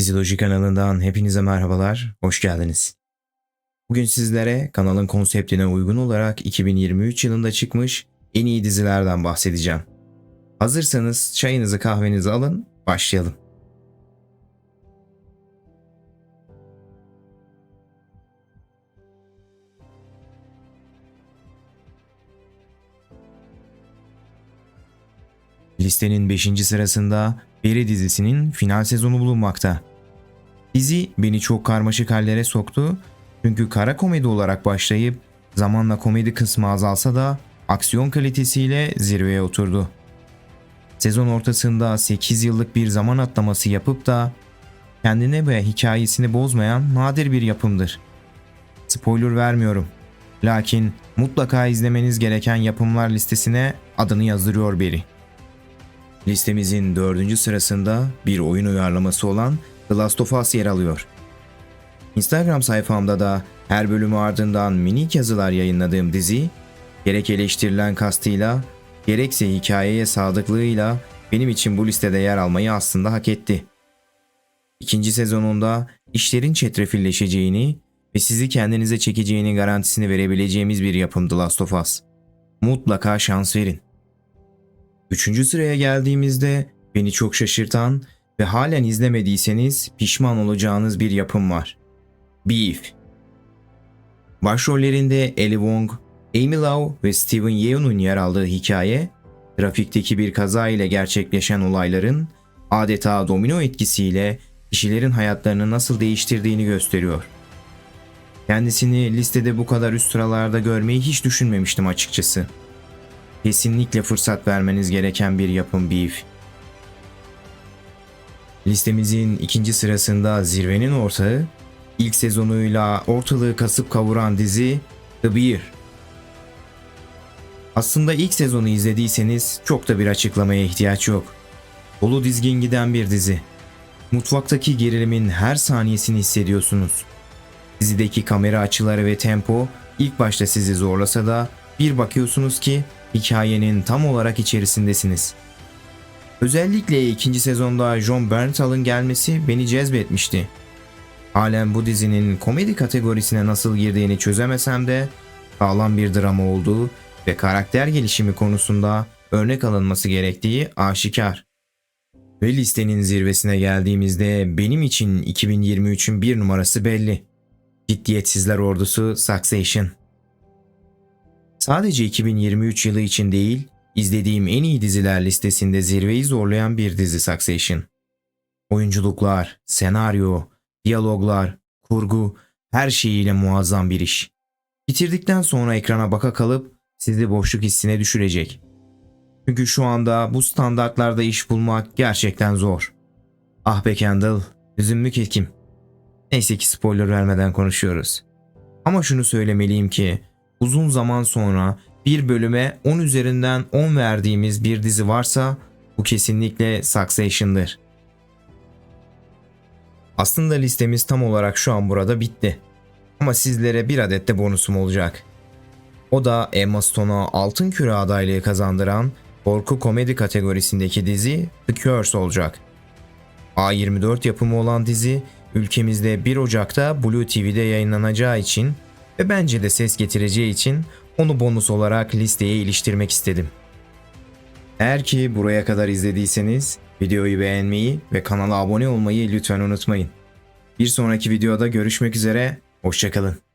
Fizyoloji kanalından hepinize merhabalar, hoş geldiniz. Bugün sizlere kanalın konseptine uygun olarak 2023 yılında çıkmış en iyi dizilerden bahsedeceğim. Hazırsanız çayınızı kahvenizi alın, başlayalım. Listenin 5. sırasında Beri dizisinin final sezonu bulunmakta. Dizi beni çok karmaşık hallere soktu çünkü kara komedi olarak başlayıp zamanla komedi kısmı azalsa da aksiyon kalitesiyle zirveye oturdu. Sezon ortasında 8 yıllık bir zaman atlaması yapıp da kendine ve hikayesini bozmayan nadir bir yapımdır. Spoiler vermiyorum. Lakin mutlaka izlemeniz gereken yapımlar listesine adını yazdırıyor biri. Listemizin dördüncü sırasında bir oyun uyarlaması olan The Last of Us yer alıyor. Instagram sayfamda da her bölümü ardından minik yazılar yayınladığım dizi, gerek eleştirilen kastıyla, gerekse hikayeye sadıklığıyla benim için bu listede yer almayı aslında hak etti. İkinci sezonunda işlerin çetrefilleşeceğini ve sizi kendinize çekeceğini garantisini verebileceğimiz bir yapım The Last of Us. Mutlaka şans verin. Üçüncü sıraya geldiğimizde beni çok şaşırtan ve halen izlemediyseniz pişman olacağınız bir yapım var. Beef. Başrollerinde Ellie Wong, Amy Lau ve Steven Yeun'un yer aldığı hikaye, trafikteki bir kaza ile gerçekleşen olayların adeta domino etkisiyle kişilerin hayatlarını nasıl değiştirdiğini gösteriyor. Kendisini listede bu kadar üst sıralarda görmeyi hiç düşünmemiştim açıkçası. Kesinlikle fırsat vermeniz gereken bir yapım Beef. Listemizin ikinci sırasında zirvenin ortağı, ilk sezonuyla ortalığı kasıp kavuran dizi The Bear. Aslında ilk sezonu izlediyseniz çok da bir açıklamaya ihtiyaç yok. Dolu dizgin giden bir dizi. Mutfaktaki gerilimin her saniyesini hissediyorsunuz. Dizideki kamera açıları ve tempo ilk başta sizi zorlasa da bir bakıyorsunuz ki hikayenin tam olarak içerisindesiniz. Özellikle ikinci sezonda John Bernthal'ın gelmesi beni cezbetmişti. Halen bu dizinin komedi kategorisine nasıl girdiğini çözemesem de sağlam bir drama olduğu ve karakter gelişimi konusunda örnek alınması gerektiği aşikar. Ve listenin zirvesine geldiğimizde benim için 2023'ün bir numarası belli. Ciddiyetsizler ordusu Succession. Sadece 2023 yılı için değil, izlediğim en iyi diziler listesinde zirveyi zorlayan bir dizi Succession. Oyunculuklar, senaryo, diyaloglar, kurgu, her şeyiyle muazzam bir iş. Bitirdikten sonra ekrana baka kalıp sizi boşluk hissine düşürecek. Çünkü şu anda bu standartlarda iş bulmak gerçekten zor. Ah be Kendall, üzümlük ilkim. Neyse ki spoiler vermeden konuşuyoruz. Ama şunu söylemeliyim ki uzun zaman sonra bir bölüme 10 üzerinden 10 verdiğimiz bir dizi varsa bu kesinlikle Succession'dır. Aslında listemiz tam olarak şu an burada bitti. Ama sizlere bir adet de bonusum olacak. O da Emma Stone'a altın küre adaylığı kazandıran korku komedi kategorisindeki dizi The Curse olacak. A24 yapımı olan dizi ülkemizde 1 Ocak'ta Blue TV'de yayınlanacağı için ve bence de ses getireceği için onu bonus olarak listeye iliştirmek istedim. Eğer ki buraya kadar izlediyseniz videoyu beğenmeyi ve kanala abone olmayı lütfen unutmayın. Bir sonraki videoda görüşmek üzere, hoşçakalın.